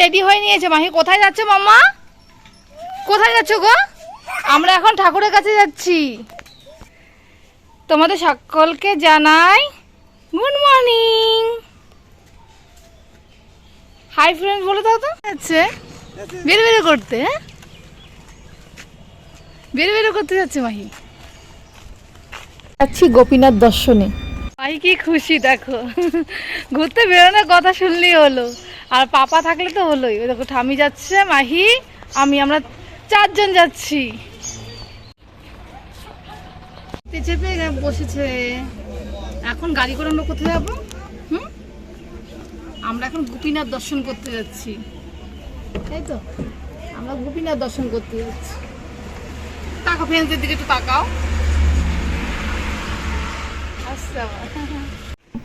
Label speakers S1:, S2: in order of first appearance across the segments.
S1: Ready হয়ে নিয়েছে। মাহি কোথায় যাচ্ছে মাম্মা? কোথায় যাচ্ছ গো? আমরা এখন ঠাকুরের কাছে যাচ্ছি। তোমাদের সকলকে জানাই গুড মর্নিং। হাই ফ্রেন্ড বলে দাও তো। যাচ্ছে বের বের করতে হ্যাঁ? বের বের করতে যাচ্ছে মাহি।
S2: যাচ্ছি গোপীনাথ দর্শনে।
S1: মাহি কি খুশি দেখো। ঘুরতে বেরোনোর কথা শুনলেই হলো। আর পাপা থাকলে তো হলোই। ওই দেখো, ঠামি যাচ্ছে, মাহি, আমি, আমরা চারজন যাচ্ছি। চেপে বসেছে। এখন গাড়ি করে আমরা কোথায় যাব? হুম? আমরা এখন গোপীনাথ দর্শন করতে যাচ্ছি। তাই তো? আমরা গোপীনাথ দর্শন করতে যাচ্ছি। তাকাও ফ্রেন্ডসদের দিকে একটু তাকাও। আচ্ছা।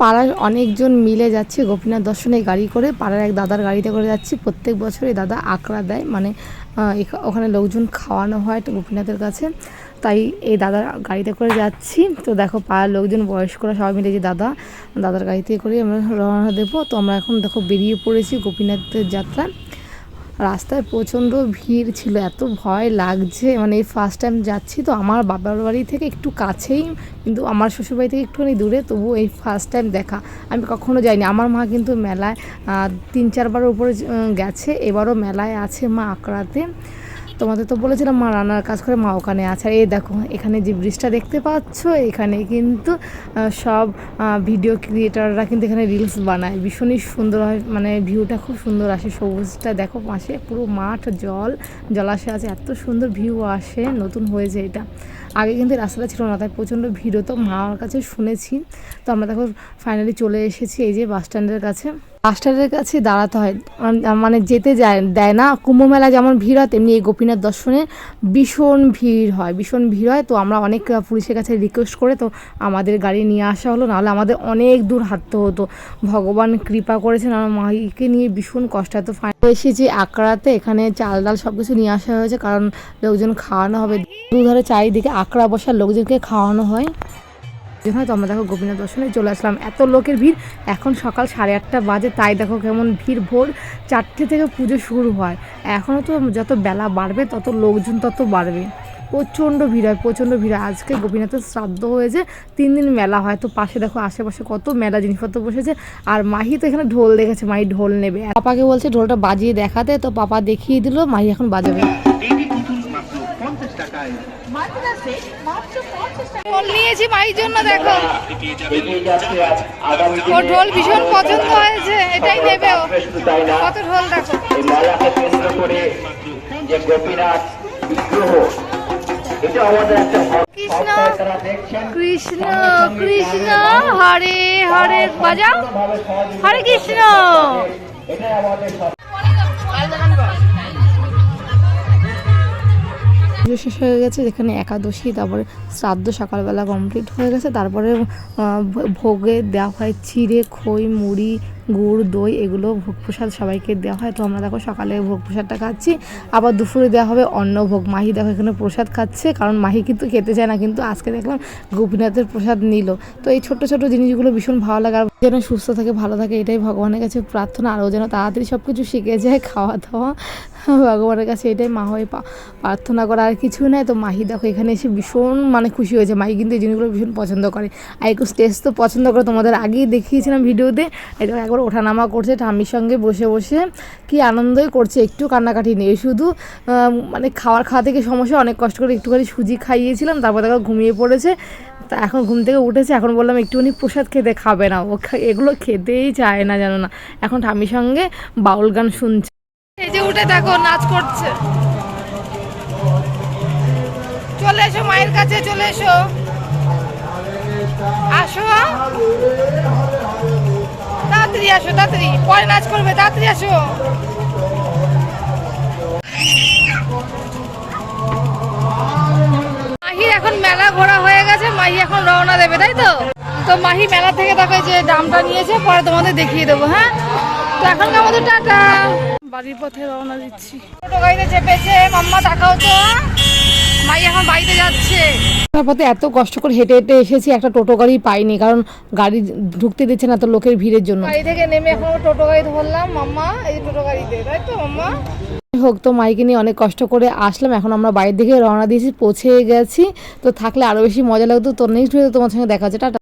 S2: পাড়ার অনেকজন মিলে যাচ্ছে, গোপীনাথ দর্শনে গাড়ি করে, পাড়ার এক দাদার গাড়িতে করে যাচ্ছি। প্রত্যেক বছর এই দাদা আঁকড়া দেয় মানে ওখানে লোকজন খাওয়ানো হয় গোপীনাথের কাছে। তাই এই দাদার গাড়িতে করে যাচ্ছি। তো দেখো, পাড়ার লোকজন বয়স্করা সবাই মিলে যে দাদা, দাদার গাড়িতে করে আমরা রওনা দেবো। তো আমরা এখন দেখো বেরিয়ে পড়েছি গোপীনাথের যাত্রা। রাস্তায় প্রচণ্ড ভিড় ছিল, এত ভয় লাগছে। মানে এই ফার্স্ট টাইম যাচ্ছি তো আমার বাবার বাড়ি থেকে একটু কাছেই, কিন্তু আমার শ্বশুরবাড়ি থেকে একটুখানি দূরে তবু এই ফার্স্ট টাইম দেখা। আমি কখনো যাইনি। আমার মা কিন্তু মেলায় তিন চারবার উপরে গেছে। এবারও মেলায় আছে মা আকড়াতে। তোমাদের তো বলেছিলাম মা রান্নার কাজ করে মা ওখানে আছে। আর এই দেখো, এখানে যে ব্রিজটা দেখতে পাচ্ছ, এখানে কিন্তু সব ভিডিও ক্রিয়েটাররা কিন্তু এখানে রিলস বানায়। ভীষণই সুন্দর হয় মানে ভিউটা খুব সুন্দর আসে, সবুজটা দেখো পাশে, পুরো মাঠ, জল, জলাশয় আছে, এত সুন্দর ভিউ আসে, নতুন হয়েছে এটা। আগে কিন্তু রাস্তাটা ছিল না, তাই প্রচণ্ড ভিড় হতো। মার কাছে শুনেছি, তো আমরা দেখো ফাইনালি চলে এসেছি এই যে বাস স্ট্যান্ডের কাছে। স্ট্যান্ডের কাছে দাঁড়াতে হয়। মানে যেতে যায়, দেয় না। কুম্ভ মেলা যেমন ভিড় হয়, তেমনি এই গোপীনাথ দর্শনে ভীষণ ভিড় হয়, ভীষণ ভিড় হয়। তো আমরা অনেক পুলিশের কাছে রিকোয়েস্ট করে তো আমাদের গাড়ি নিয়ে আসা হলো। নাহলে আমাদের অনেক দূর হাঁটতে হতো। ভগবান কৃপা করেছেন আমার মাইকে নিয়ে ভীষণ কষ্ট তো ফাইনাল এসেছি আকড়াতে। এখানে চাল ডাল সব কিছু নিয়ে আসা হয়েছে, কারণ লোকজন খাওয়ানো হবে। দু দুধারে চারিদিকে আকড়া বসার লোকজনকে খাওয়ানো হয়। যে হয় তো আমরা দেখো গোপীনাথ দর্শনে চলে আসলাম। এত লোকের ভিড়। এখন সকাল সাড়ে আটটা বাজে। তাই দেখো কেমন ভিড় ভোর চারটে থেকে পুজো শুরু হয়। এখনও তো যত বেলা বাড়বে তত লোকজন তত বাড়বে। প্রচণ্ড ভিড় হয় প্রচণ্ড ভিড় হয়। আজকে গোপীনাথের শ্রাদ্ধ হয়েছে তিন দিন মেলা হয়। তো পাশে দেখো আশেপাশে কত মেলা জিনিসপত্র বসেছে। আর মাহি তো এখানে ঢোল দেখেছে মাহি ঢোল নেবে। পাপাকে বলছে ঢোলটা বাজিয়ে দেখাতে। তো পাপা দেখিয়ে দিল মাহি এখন বাজাবে।
S3: মাত্র টাকায়।
S1: ঢোল নিয়েছি মাইর জন্য, দেখো। ও ঢোল ভীষণ পছন্দ হয়েছে, এটাই নেবে ও। কত ঢোল, দেখো। কৃষ্ণ কৃষ্ণ কৃষ্ণ, হরে হরে, বাজাও। হরে কৃষ্ণ।
S2: পুজো শেষ হয়ে গেছে, যেখানে একাদশী, তারপরে শ্রাদ্ধ সকালবেলা কমপ্লিট হয়ে গেছে, তারপরে ভোগে দেওয়া হয় চিড়ে খই, মুড়ি গুড়, দই এগুলো ভোগ প্রসাদ সবাইকে দেওয়া হয়। তো আমরা দেখো সকালে ভোগ প্রসাদটা খাচ্ছি, আবার দুপুরে দেওয়া হবে অন্ন ভোগ। মাহি দেখো এখানে প্রসাদ খাচ্ছে, কারণ মাহি কিন্তু খেতে চায় না, কিন্তু আজকে দেখলাম গোপীনাথের প্রসাদ নিল। তো এই ছোট ছোট জিনিসগুলো ভীষণ ভালো লাগে, আর যেন সুস্থ থাকে, ভালো থাকে, এটাই ভগবানের কাছে প্রার্থনা। আরও যেন তাড়াতাড়ি সব কিছু শিখে যায়, খাওয়া দাওয়া, ভগবানের কাছে এটাই মা হয়ে প্রার্থনা করা। আর কিছু নাই, তো মাহি দেখো এখানে এসে ভীষণ মানে খুশি হয়েছে। মাহি কিন্তু এই জিনিসগুলো ভীষণ পছন্দ করে। আর একটু স্টেজ তো পছন্দ করে, তোমাদের আগেই দেখিয়েছিলাম ভিডিওতে। এটা একবার ওঠানামা করছে ঠাম্মির সঙ্গে বসে বসে। কি আনন্দই করছে, একটু কান্নাকাটি নেই। শুধু মানে খাওয়ার খাওয়া থেকে সমস্যা, অনেক কষ্ট করে একটুখানি সুজি খাইয়েছিলাম, তারপর দেখো ঘুমিয়ে পড়েছে। তা এখন ঘুম থেকে উঠেছে, এখন বললাম একটুখানি প্রসাদ খেতে খাবে না। ও এগুলো খেতেই চায় না জানো না। এখন ঠাম্মির সঙ্গে বাউল গান শুনছে।
S1: এই যে উঠে দেখো, নাচ করছে। চলে এসো মায়ের কাছে, চলে এসো। আসো তাড়াতাড়ি আসো, তাড়াতাড়ি। পরে নাচ করবে, তাড়াতাড়ি আসো। মাহি এখন মেলা ঘোরা হয়ে গেছে, মাহি এখন রওনা দেবে, তাই তো? তো মাহি মেলা থেকে দেখো যে দামটা নিয়েছে, পরে তোমাদের দেখিয়ে দেবো হ্যাঁ? তো এখন আমাদের টাটা। বাড়ির পথে রওনা দিচ্ছি। টোটো গাড়িতে চেপেছে, মাম্মা তাকাও তো মাই এখন বাড়িতে যাচ্ছে।
S2: পথে এত কষ্ট করে হেঁটে হেঁটে এসেছি একটা টোটো গাড়ি পাইনি কারণ গাড়ি ঢুকতে দিচ্ছে না তো লোকের ভিড়ের জন্য।
S1: গাড়ি থেকে নেমে এখন টোটো গাড়ি ধরলাম মাম্মা এই টোটো গাড়িতে তাই তো মাম্মা?
S2: হোক তো মাইকে নিয়ে অনেক কষ্ট করে আসলাম এখন আমরা বাইরের দিকে রওনা দিয়েছি পৌঁছে গেছি তো থাকলে আরও বেশি মজা লাগতো। তো নেক্সট ভিডিও তোমার সঙ্গে দেখা হচ্ছে টাটা।